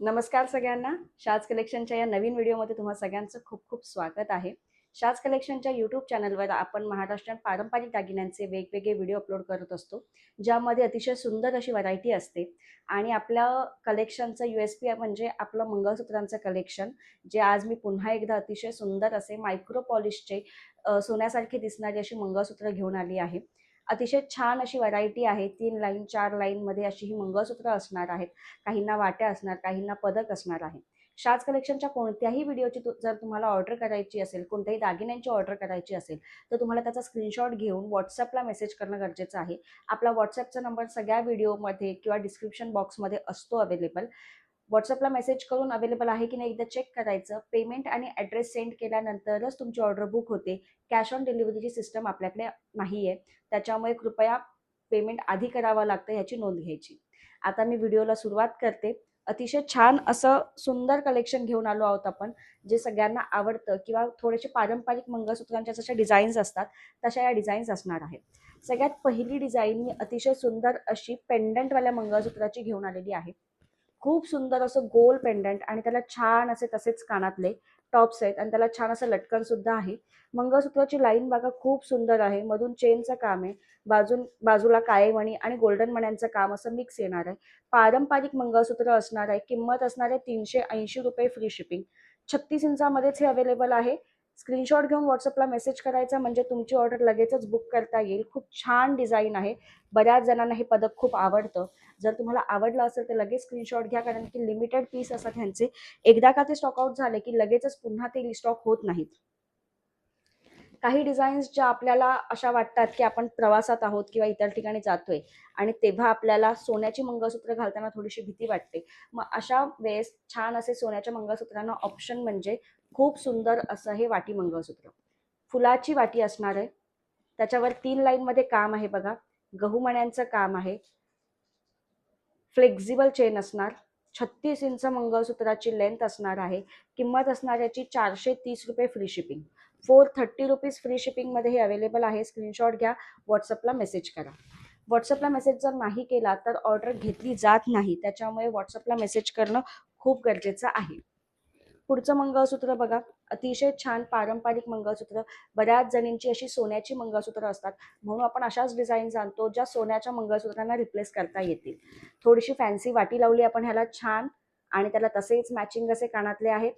नमस्कार सगळ्यांना. शाज कलेक्शनच्या या नवीन व्हिडिओमध्ये तुम्हा सगळ्यांचं खूप खूप स्वागत आहे. शाज कलेक्शनच्या यूट्यूब चॅनलवर आपण महाराष्ट्रात पारंपरिक दागिन्यांचे वेगवेगळे व्हिडिओ अपलोड करत असतो ज्यामध्ये अतिशय सुंदर अशी व्हरायटी असते. आणि आपल्या कलेक्शनचं यू एस पी म्हणजे आपलं मंगळसूत्रांचं कलेक्शन जे आज मी पुन्हा एकदा अतिशय सुंदर असे मायक्रो पॉलिशचे सोन्यासारखे दिसणारी अशी मंगळसूत्र घेऊन आली आहे. अतिशय छान अशी व्हरायटी आहे. तीन लाईन चार लाईनमध्ये अशी ही मंगळसूत्र असणार आहेत. काहींना वाट्या असणार काहींना पदक असणार आहे. शाज कलेक्शनच्या कोणत्याही व्हिडिओची तु- जर तुम्हाला ऑर्डर करायची असेल कोणत्याही दागिन्यांची ऑर्डर करायची असेल तर तुम्हाला त्याचा स्क्रीनशॉट घेऊन व्हॉट्सअपला मेसेज करणं गरजेचं आहे. आपला व्हॉट्सअपचा नंबर सगळ्या व्हिडिओमध्ये किंवा डिस्क्रिप्शन बॉक्समध्ये असतो अवेलेबल व्हॉट्सअपला मेसेज करून अवेलेबल आहे की नाही एकदा चेक करायचं. पेमेंट आणि ॲड्रेस सेंड केल्यानंतरच तुमची ऑर्डर बुक होते. कॅश ऑन डिलिव्हरीची सिस्टम आपल्याकडे नाही आहे त्याच्यामुळे कृपया पेमेंट आधी करावं लागतं ह्याची नोंद घ्यायची. आता मी व्हिडिओला सुरुवात करते. अतिशय छान असं सुंदर कलेक्शन घेऊन आलो आहोत आपण जे सगळ्यांना आवडतं किंवा थोडेसे पारंपरिक मंगळसूत्रांच्या जशा डिझाईन्स असतात तशा या डिझाईन्स असणार आहेत. सगळ्यात पहिली डिझाईन मी अतिशय सुंदर अशी पेंडंटवाल्या मंगळसूत्राची घेऊन आलेली आहे. खूप सुंदर असं गोल पेंडंट आणि त्याला छान असे तसेच कानातले टॉप्स आहेत आणि त्याला छान असं लटकन सुद्धा आहे. मंगळसूत्राची लाईन बघा खूप सुंदर आहे. मधून चेनचं काम आहे. बाजून बाजूला काळे मणी आणि गोल्डन मण्यांचं काम असं मिक्स येणार आहे. पारंपरिक मंगळसूत्र असणार आहे. किंमत असणार आहे तीनशे ऐंशी रुपये फ्री शिपिंग छत्तीस इंचामध्येच हे अवेलेबल आहे. स्क्रीनशॉट घेऊन व्हॉट्सअपला मेसेज करायचा म्हणजे तुमची ऑर्डर लगेचच बुक करता येईल. खूप छान डिझाईन आहे. बऱ्याच जणांना हे पदक खूप आवडतं. जर तुम्हाला आवडलं असेल तर लगेच स्क्रीनशॉट घ्या कारण की लिमिटेड पीस असतात ह्यांचे. एकदा का ते स्टॉकआउट झाले की लगेचच पुन्हा ते रिस्टॉक होत नाहीत. काही डिझाईन्स ज्या आपल्याला अशा वाटतात की आपण प्रवासात आहोत किंवा इतर ठिकाणी जातोय आणि तेव्हा आपल्याला सोन्याची मंगळसूत्र घालताना थोडीशी भीती वाटते. मग अशा वेळेस छान असे सोन्याच्या मंगळसूत्रांना ऑप्शन म्हणजे खूप सुंदर असं हे वाटी मंगळसूत्र. फुलाची वाटी असणार आहे. त्याच्यावर तीन लाईनमध्ये काम आहे बघा. गहूमण्यांचं काम आहे. फ्लेक्झिबल चेन असणार. छत्तीस इंच मंगळसूत्राची लेंथ असणार आहे. किंमत असणार याची चारशे तीस रुपये free shipping four thirty rupees free शिपिंगमध्ये हे अवेलेबल आहे. स्क्रीनशॉट घ्या व्हॉट्सअपला मेसेज करा. व्हॉट्सअपला मेसेज जर नाही केला तर ऑर्डर घेतली जात नाही. त्याच्यामुळे व्हॉट्सअपला मेसेज करणं खूप गरजेचं आहे. पुढचं मंगळसूत्र बघा. अतिशय छान पारंपरिक मंगळसूत्र. बऱ्याच जणींची अशी सोन्याची मंगळसूत्र असतात. म्हणून आपण अशाच डिझाईन्स आणतो ज्या सोन्याच्या मंगळसूत्रांना रिप्लेस करता येतील. थोडीशी फॅन्सी वाटी लावली आपण ह्याला छान. आणि त्याला तसेच मॅचिंग असे कानातले आहे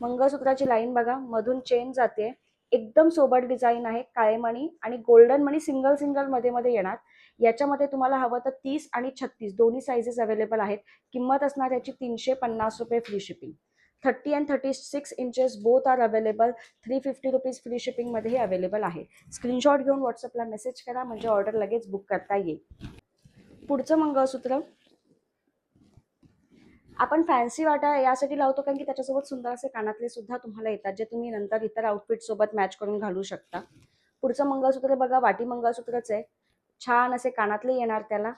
मंगळसूत्राची लाईन बघा मधून चेन जाते. एकदम सोबत डिझाईन आहे काळे मणी आणि गोल्डन मणी सिंगल सिंगलमध्ये मध्ये येणार. याच्यामध्ये तुम्हाला हवं तर तीस आणि छत्तीस दोन्ही साईजेस अवेलेबल आहेत. किंमत असणार याची तीनशे पन्नास रुपये free shipping thirty and thirty six inches both are available three fifty rupees free शिपिंगमध्ये available आहे. स्क्रीनशॉट घेऊन व्हॉट्सअपला मेसेज करा म्हणजे ऑर्डर लगेच बुक करता येईल. पुढचं मंगळसूत्र. आपण फॅन्सी वाटा यासाठी लावतो कारण की त्याच्यासोबत सुंदर असे कानातले सुद्धा तुम्हाला येतात जे तुम्ही नंतर इतर आउटफिट सोबत मॅच करून घालू शकता. पुढचं मंगळसूत्र बघा वाटी मंगळसूत्रच आहे. छान असे कानातले येणार त्याला.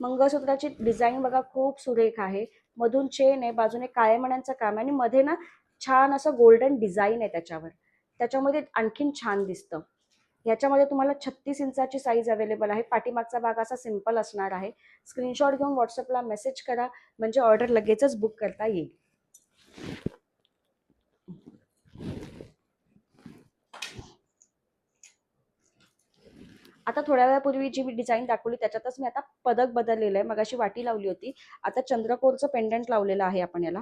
मंगळसूत्राची डिझाईन बघा खूप सुरेख आहे. मधून चेन आहे बाजूने काळे मण्यांचं काम आहे आणि मध्ये ना छान असं गोल्डन डिझाईन आहे त्याच्यावर. त्याच्यामध्ये आणखीन छान दिसतं. याच्यामध्ये तुम्हाला छत्तीस इंचाची साईज अवेलेबल आहे. पाठीमागचा भाग असा सिंपल असणार आहे. स्क्रीनशॉट घेऊन व्हॉट्सअपला मेसेज करा. म्हणजे ऑर्डर लगेचच बुक करता येईल. आता थोड्या वेळापूर्वी जी मी डिझाईन दाखवली त्याच्यातच मी आता पदक बदललेलं आहे. मगाशी वाटी लावली होती. आता चंद्रकोरचं पेंडंट लावलेलं आहे आपण याला.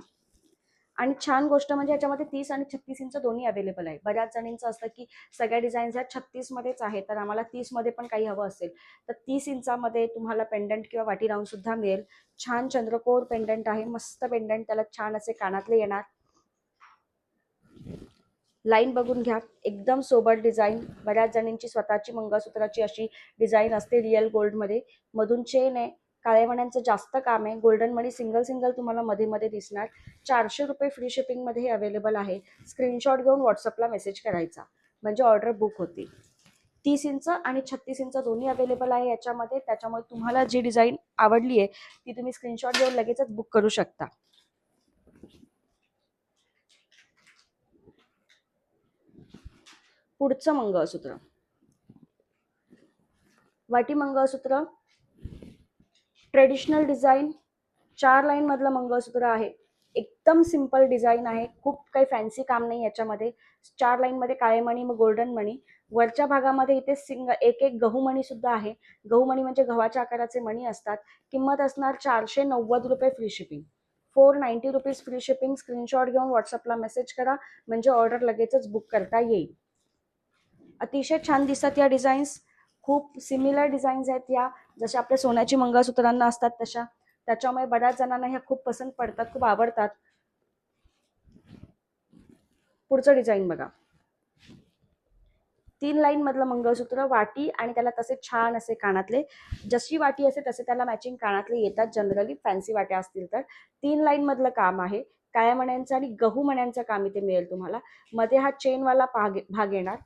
आणि छान गोष्ट म्हणजे याच्यामध्ये तीस आणि छत्तीस इंच दोन्ही अवेलेबल आहे. बऱ्याच जणींचं असतं की सगळ्या डिझाईन्स ह्या छत्तीसमध्येच आहे तर आम्हाला तीसमध्ये पण काही हवं असेल. तर तीस इंचामध्ये तुम्हाला पेंडंट किंवा वाटी राहून सुद्धा मिळेल. छान चंद्रकोर पेंडंट आहे मस्त पेंडंट त्याला छान असे कानातले येणार. लाईन बघून घ्या एकदम सोबर डिझाईन बऱ्याच जणींची स्वतःची मंगळसूत्राची अशी डिझाईन असते रिअल गोल्डमध्ये मधून चेन आहे काळेवण्यांचं मण्यांचं जास्त काम आहे. गोल्डन मणी सिंगल सिंगल तुम्हाला मध्ये मध्ये दिसणार. चारशे रुपये फ्री शिपिंगमध्ये हे अवेलेबल आहे. स्क्रीनशॉट घेऊन व्हॉट्सअपला मेसेज करायचा. म्हणजे ऑर्डर बुक होती. तीस इंच आणि छत्तीस इंच दोन्ही अवेलेबल आहे याच्यामध्ये. त्याच्यामुळे तुम्हाला जी डिझाईन आवडली आहे ती तुम्ही स्क्रीनशॉट घेऊन लगेचच बुक करू शकता. पुढचं मंगळसूत्र. वाटी मंगळसूत्र ट्रेडिशनल डिझाईन चार लाईनमधलं मंगळसूत्र आहे. एकदम सिंपल डिझाईन आहे. खूप काही फॅन्सी काम नाही याच्यामध्ये. चार लाईनमध्ये काळेमणी काळे मणी मग गोल्डन मणी. वरच्या भागामध्ये इथे सिंग एक एक गहू मणी सुद्धा आहे. गहू मणी म्हणजे गव्हाच्या आकाराचे मणी असतात. किंमत असणार चारशे नव्वद रुपये free shipping four ninety rupees free shipping screenshot घेऊन व्हॉट्सअपला मेसेज करा. म्हणजे ऑर्डर लगेचच बुक करता येईल. अतिशय छान दिसतात या डिझाईन्स खूप सिमिलर डिझाईन्स आहेत या. जसे आपल्या सोन्याची मंगळसूत्रांना असतात तशा. त्याच्यामुळे बऱ्याच जणांना ह्या खूप पसंत पडतात खूप आवडतात. पुढचं डिझाईन बघा. तीन लाईन मधलं मंगळसूत्र वाटी आणि त्याला तसे छान असे कानातले जशी वाटी असे तसे त्याला मॅचिंग कानातले येतात. जनरली फॅन्सी वाट्या असतील तर. तीन लाईन मधलं काम आहे. काळ्या मण्यांचं आणि गहू मण्यांचं काम इथे मिळेल तुम्हाला. मध्ये हा चेनवाला भाग भाग येणार.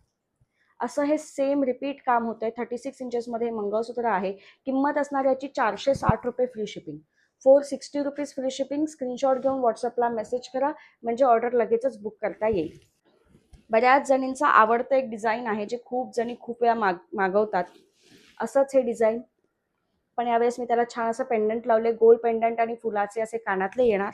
असं हे सेम रिपीट काम होतंय. थर्टी सिक्स इंचेसमध्ये मंगळसूत्र आहे. किंमत असणार याची चारशे साठ रुपये free shipping four sixty rupees free shipping screenshot घेऊन व्हॉट्सअपला मेसेज करा. म्हणजे ऑर्डर लगेचच बुक करता येईल. बऱ्याच जणींचा आवडतं एक डिझाईन आहे जे खूप जणी खूप वेळा माग मागवतात. असंच हे डिझाईन पण यावेळेस मी त्याला छान असं पेंडंट लावले. गोल पेंडंट आणि फुलाचे असे कानातले येणार.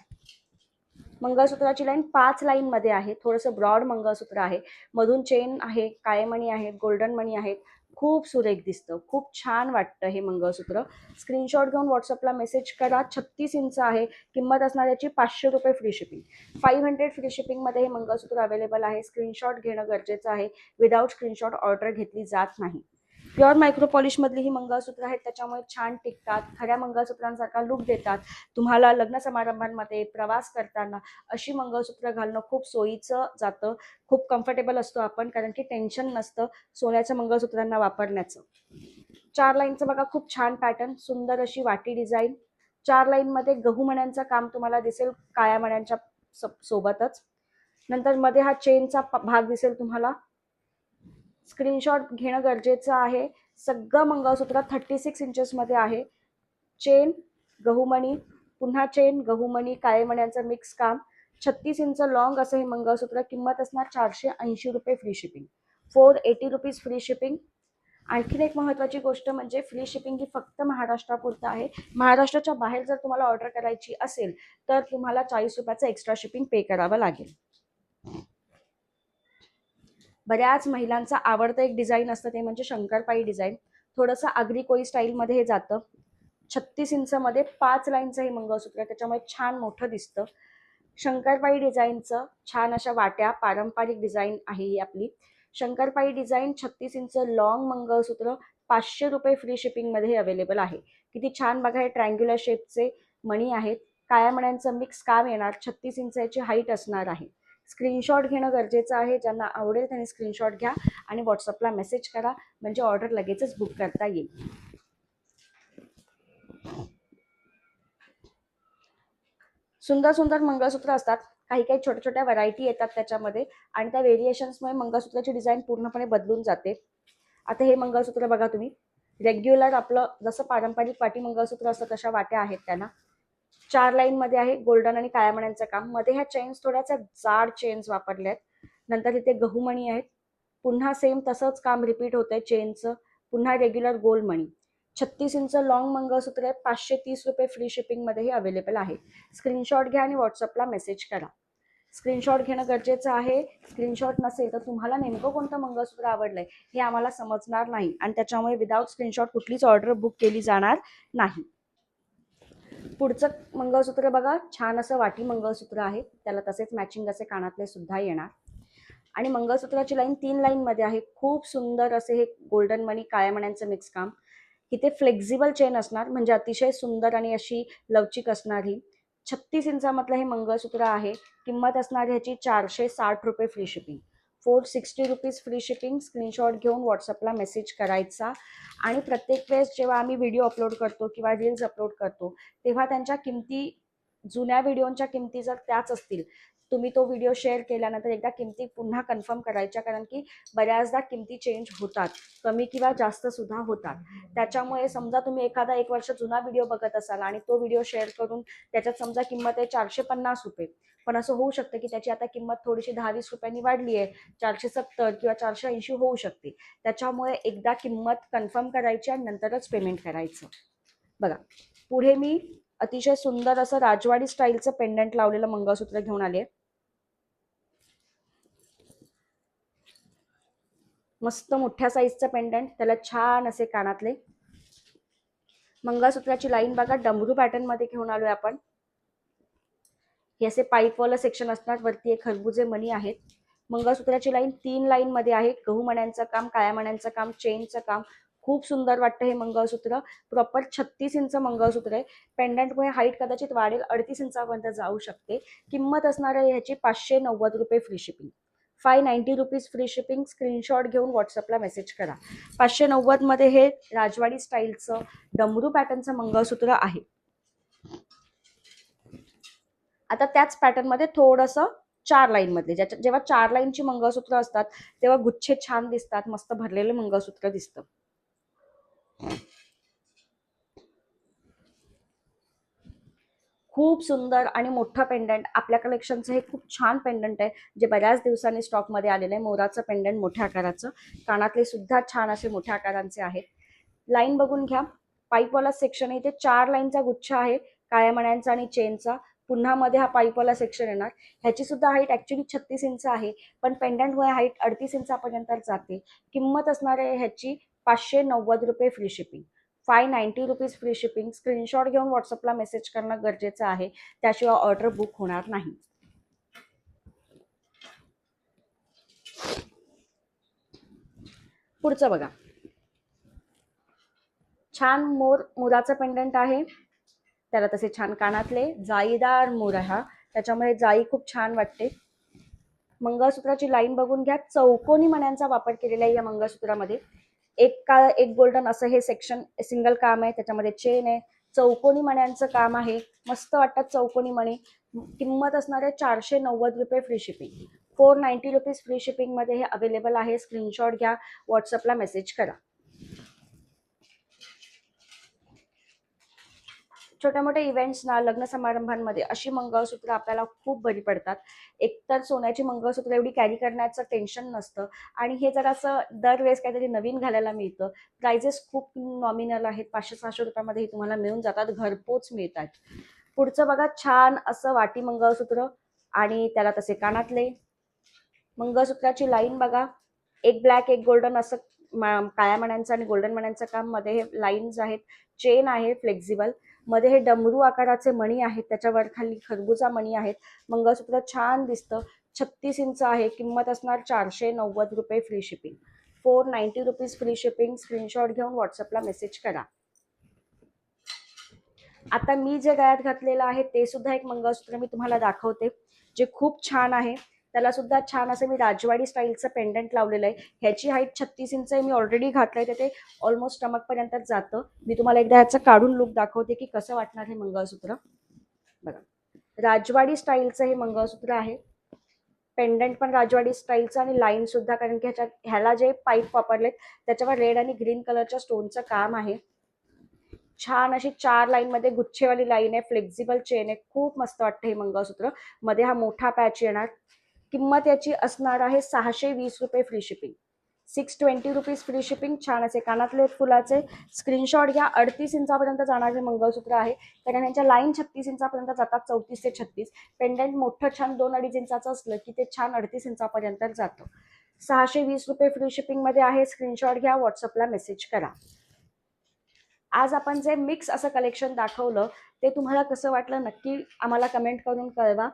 मंगळसूत्राची लाईन पाच लाईन मध्ये आहे. थोडंसं ब्रॉड मंगळसूत्र आहे. मधून चेन आहे काळे मणी आहेत गोल्डन मणी आहेत खूप सुरेख दिसतं. खूप छान वाटतं हे मंगळसूत्र. स्क्रीनशॉट घेऊन व्हॉट्सअपला मेसेज करा. छत्तीस इंच आहे. किंमत असणार याची पाचशे रुपये free shipping five hundred free शिपिंगमध्ये हे मंगळसूत्र अवेलेबल आहे. स्क्रीनशॉट घेणं गरजेचं आहे. विदाऊट स्क्रीनशॉट ऑर्डर घेतली जात नाही. प्युअर मायक्रो पॉलिशमधली ही मंगळसूत्र आहेत त्याच्यामुळे छान टिकतात खऱ्या मंगळसूत्रांसारखा लुक देतात. तुम्हाला लग्न समारंभांमध्ये प्रवास करताना अशी मंगळसूत्र घालणं खूप सोयीचं जातं. खूप कम्फर्टेबल असतो आपण कारण की टेन्शन नसतं सोन्याच्या मंगळसूत्रांना वापरण्याचं. चार लाईनचं बघा खूप छान पॅटर्न सुंदर अशी वाटी डिझाईन चार लाईनमध्ये गहू मण्यांचं काम तुम्हाला दिसेल काळ्या मण्यांच्या सोबतच. नंतर मध्ये हा चेनचा भाग दिसेल तुम्हाला. स्क्रीनशॉट घेणं गरजेचं आहे. सगळं मंगळसूत्र थर्टी सिक्स इंचेसमध्ये आहे. चेन गहूमणी पुन्हा चेन गहूमणी काळेमण्यांचं मिक्स काम. छत्तीस इंच लॉंग असं हे मंगळसूत्र किंमत असणार चारशे ऐंशी रुपये free shipping four eighty rupees free shipping आणखीन एक महत्त्वाची गोष्ट म्हणजे फ्री शिपिंग ही फक्त महाराष्ट्रापुरतं आहे. महाराष्ट्राच्या बाहेर जर तुम्हाला ऑर्डर करायची असेल तर तुम्हाला चाळीस रुपयाचं एक्स्ट्रा शिपिंग पे करावं लागेल. बऱ्याच महिलांचं आवडतं एक डिझाईन असतं ते म्हणजे शंकरपाई डिझाईन थोडंसं आगरी कोळी स्टाईलमध्ये हे जातं. छत्तीस इंचमध्ये पाच लाईनचं हे मंगळसूत्र त्याच्यामुळे छान मोठं दिसतं. शंकरपाई डिझाईनचं छान अशा वाट्या पारंपरिक डिझाईन आहे ही आपली. शंकरपाई डिझाईन छत्तीस इंच लॉंग मंगळसूत्र पाचशे रुपये फ्री शिपिंगमध्ये अवेलेबल आहे. किती छान बघा हे ट्रँग्युलर शेपचे मणी आहेत. काळ्या मण्यांचं मिक्स काम येणार. छत्तीस इंचाची हाईट असणार आहे. स्क्रीनशॉट घेणं गरजेचं आहे. ज्यांना आवडेल त्यांनी स्क्रीनशॉट घ्या आणि व्हॉट्सअपला मेसेज करा. म्हणजे ऑर्डर लगेचच बुक करता येईल. सुंदर सुंदर मंगळसूत्र असतात. काही काही छोट्या छोट्या व्हरायटी येतात त्याच्यामध्ये. आणि त्या व्हेरिएशन्समुळे मंगळसूत्राची डिझाईन पूर्णपणे बदलून जाते. आता हे मंगळसूत्र बघा तुम्ही. रेग्युलर आपलं जसं पारंपरिक वाटी मंगळसूत्र असतं तशा वाट्या आहेत त्यांना. चार लाईन मध्ये आहे गोल्डन आणि काळ्या मण्यांचं काम. मध्ये ह्या चेन्स थोड्याशा जाड चेन्स वापरल्या आहेत. नंतर तिथे गहूमणी आहेत. पुन्हा सेम तसंच काम रिपीट होतंय चेनचं पुन्हा रेग्युलर गोल्ड मणी छत्तीस इंच लॉंग मंगळसूत्र आहे. पाचशे तीस रुपये फ्री शिपिंगमध्येही अवेलेबल आहे. स्क्रीनशॉट घ्या आणि व्हॉट्सअपला मेसेज करा. स्क्रीनशॉट घेणं गरजेचं आहे. स्क्रीनशॉट नसेल तर तुम्हाला नेमकं कोणतं मंगळसूत्र आवडलंय हे आम्हाला समजणार नाही. आणि त्याच्यामुळे विदाऊट स्क्रीनशॉट कुठलीच ऑर्डर बुक केली जाणार नाही. पुढचं मंगळसूत्र बघा छान असं वाटी मंगळसूत्र आहे. त्याला तसेच मॅचिंग असे कानातले सुद्धा येणार. आणि मंगळसूत्राची लाईन तीन लाईन मध्ये आहे. खूप सुंदर असे हे गोल्डन मनी काळ्या मण्यांचं मिक्स काम. इथे फ्लेक्झिबल चेन असणार म्हणजे अतिशय सुंदर आणि अशी लवचिक असणारी छत्तीस इंचामधलं हे मंगळसूत्र आहे. किंमत असणार ह्याची चारशे साठ रुपये free shipping four sixty rupees free shipping screenshot घेऊन व्हॉट्सअपला मेसेज करायचा. आणि प्रत्येक वेळेस जेव्हा आम्ही व्हिडिओ अपलोड करतो किंवा रील्स अपलोड करतो तेव्हा त्यांच्या किमती जुन्या व्हिडिओच्या किमती जर त्याच असतील तुम्ही तो व्हिडिओ शेअर केल्यानंतर एकदा किमती पुन्हा कन्फर्म करायच्या कारण की बऱ्याचदा किमती चेंज होतात कमी किंवा जास्त सुद्धा होतात. त्याच्यामुळे समजा तुम्ही एखादा एक वर्ष जुना व्हिडिओ बघत असाल आणि तो व्हिडिओ शेअर करून त्याच्यात समजा किंमत आहे चारशे पन्नास रुपये. पण असं होऊ शकतं की त्याची आता किंमत थोडीशी दहा वीस रुपयांनी वाढली आहे चारशे सत्तर किंवा चारशे ऐंशी होऊ शकते. त्याच्यामुळे एकदा किंमत कन्फर्म करायची आणि नंतरच पेमेंट करायचं. बघा पुढे मी अतिशय सुंदर असं राजवाडी स्टाईलचं पेंडंट लावलेलं मंगळसूत्र घेऊन आले मस्त मोठ्या साईजचं पेंडंट त्याला छान असे कानातले. मंगळसूत्राची लाईन बघा डमरू पॅटर्नमध्ये घेऊन आलोय आपण. हे असे पाईपवालं सेक्शन असणार वरती एक खरबुजे मणी आहेत. मंगळसूत्राची लाईन तीन लाईन मध्ये आहे. गहू मण्यांचं काम काळ्या मण्यांचं काम चेनचं काम. खूप सुंदर वाटतं हे मंगळसूत्र. प्रॉपर छत्तीस इंच मंगळसूत्र आहे. पेंडंटमुळे हाईट कदाचित वाढेल अडतीस इंचापर्यंत जाऊ शकते. किंमत असणार आहे ह्याची पाचशे नव्वद रुपये free shipping five ninety rupees free shipping screenshot घेऊन व्हॉट्सअपला मेसेज करा. पाचशे नव्वदमध्ये हे राजवाडी स्टाईलचं डमरू पॅटर्नचं मंगळसूत्र आहे. आता त्याच पॅटर्नमध्ये थोडंसं चार लाईनमधले ज्याच्या जेव्हा चार लाईनची मंगळसूत्र असतात तेव्हा गुच्छे छान दिसतात मस्त भरलेलं मंगळसूत्र दिसतं. खूप सुंदर आणि मोठं पेंडंट आपल्या कलेक्शनचं हे खूप छान पेंडंट आहे जे बऱ्याच दिवसांनी स्टॉकमध्ये आलेलं आहे. मोराचं पेंडंट मोठ्या आकाराचं. कानातले सुद्धा छान असे मोठ्या आकारांचे आहेत. लाईन बघून घ्या. पाईपवाला सेक्शन आहे. इथे चार लाईनचा गुच्छ आहे काळ्या मण्यांचा आणि चेनचा पुन्हा मध्ये हा पाईपवाला सेक्शन येणार. ह्याची सुद्धा हाईट ऍक्च्युली छत्तीस इंच आहे पण पेंडंटमुळे हाईट अडतीस इंचापर्यंत जाते. किंमत असणार आहे ह्याची पाचशे नव्वद रुपये free shipping five ninety rupees free shipping. Screenshot घेऊन व्हॉट्सअपला मेसेज करणं गरजेचं आहे. त्याशिवाय ऑर्डर बुक होणार नाही. पुढचं बघा. छान मोर मोराचं पेंडंट आहे. त्याला तसे छान कानातले. जाईदार मोर हा. त्याच्यामुळे जाई खूप छान वाटते. मंगळसूत्राची लाईन बघून घ्या. चौकोनी मण्यांचा वापर केलेला आहे या मंगळसूत्रामध्ये. एक का एक गोल्डन असं हे सेक्शन सिंगल काम आहे. त्याच्यामध्ये चेन आहे. चौकोनी मण्यांचं काम आहे. मस्त वाटतात चौकोनी मणी. किंमत असणार आहे चारशे नव्वद रुपये free shipping four ninety rupees free शिपिंगमध्ये हे अवेलेबल आहे. स्क्रीनशॉट घ्या. व्हॉट्सअपला मेसेज करा. छोट्या मोठ्या इव्हेंट्सना लग्न समारंभांमध्ये अशी मंगळसूत्र आपल्याला खूप बरी पडतात. एकतर सोन्याची मंगळसूत्र एवढी कॅरी करण्याचं टेन्शन नसतं. आणि हे जर असं दरवेळेस काहीतरी नवीन घालायला मिळतं. प्राइजेस खूप नॉमिनल आहेत. पाचशे सहाशे रुपयामध्ये तुम्हाला मिळून जातात. घरपोच मिळतात. पुढचं बघा छान असं वाटी मंगळसूत्र आणि त्याला तसे कानातले. मंगळसूत्राची लाईन बघा. एक ब्लॅक एक गोल्डन असं काळ्या मण्यांचं आणि गोल्डन मण्यांचं काममध्ये हे लाईन्स आहेत. चेन आहे फ्लेक्झिबल मध्ये हे डमरू आकाराचे मणी आहेत त्याच्यावर खाली खरबुजा मणी आहेत. मंगळसूत्र छान दिसतं. छत्तीस इंच आहे किंमत असणार चारशे नव्वद रुपये free shipping four ninety rupees free shipping screenshot घेऊन व्हॉट्सअपला मेसेज करा. आता मी जे गळ्यात घातलेलं आहे ते सुद्धा एक मंगळसूत्र मी तुम्हाला दाखवते जे खूप छान आहे. त्याला सुद्धा छान असं मी राजवाडी स्टाईलचं पेंडंट लावलेलं आहे. ह्याची हाईट छत्तीस इंच आहे मी ऑलरेडी घातलंय तर ते ऑलमोस्ट स्टमकपर्यंत जातं. मी तुम्हाला एकदा ह्याचं काढून लुक दाखवते की कसं वाटणार हे मंगळसूत्र. बघा. राजवाडी स्टाईलचं हे मंगळसूत्र आहे. पेंडंट पण राजवाडी स्टाईलचं आणि लाईन सुद्धा कारण की ह्याच्यात ह्याला जे पाईप वापरलेत त्याच्यावर रेड आणि ग्रीन कलरच्या स्टोनचं काम आहे. छान अशी चार लाईन मध्ये गुच्छेवाली लाईन आहे फ्लेक्झिबल चेन आहे. खूप मस्त वाटतं हे मंगळसूत्र. मध्ये हा मोठा पॅच येणार. किंमत याची असणार आहे सहाशे वीस रुपये free shipping six twenty rupees free shipping छान असे कानातले फुलाचे. स्क्रीनशॉट घ्या अडतीस इंचापर्यंत जाणारे मंगळसूत्र आहे कारण यांच्या लाईन छत्तीस इंचापर्यंत जातात चौतीस ते छत्तीस. पेंडंट मोठं छान दोन अडीच इंचाचं असलं की ते छान अडतीस इंचापर्यंत जातं. सहाशे वीस रुपये फ्री शिपिंगमध्ये आहे स्क्रीनशॉट घ्या व्हॉट्सअपला मेसेज करा. आज आपण जे मिक्स असं कलेक्शन दाखवलं ते तुम्हाला कसं वाटलं नक्की आम्हाला कमेंट करून कळवा.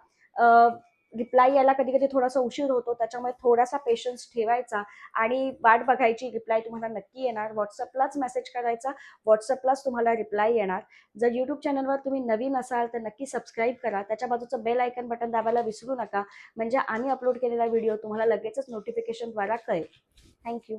रिप्लाय यायला कधी कधी थोडासा उशीर होतो त्याच्यामुळे थोडासा पेशन्स ठेवायचा आणि वाट बघायची रिप्लाय तुम्हाला नक्की येणार. व्हॉट्सअपलाच मेसेज करायचा व्हॉट्सअपलाच तुम्हाला रिप्लाय येणार. जर यूट्यूब चॅनलवर तुम्ही नवीन असाल तर नक्की सबस्क्राईब करा. त्याच्या बाजूचं बेल आयकन बटन दाबायला विसरू नका. म्हणजे आम्ही अपलोड केलेला व्हिडिओ तुम्हाला लगेचच नोटिफिकेशनद्वारा कळेल. थँक्यू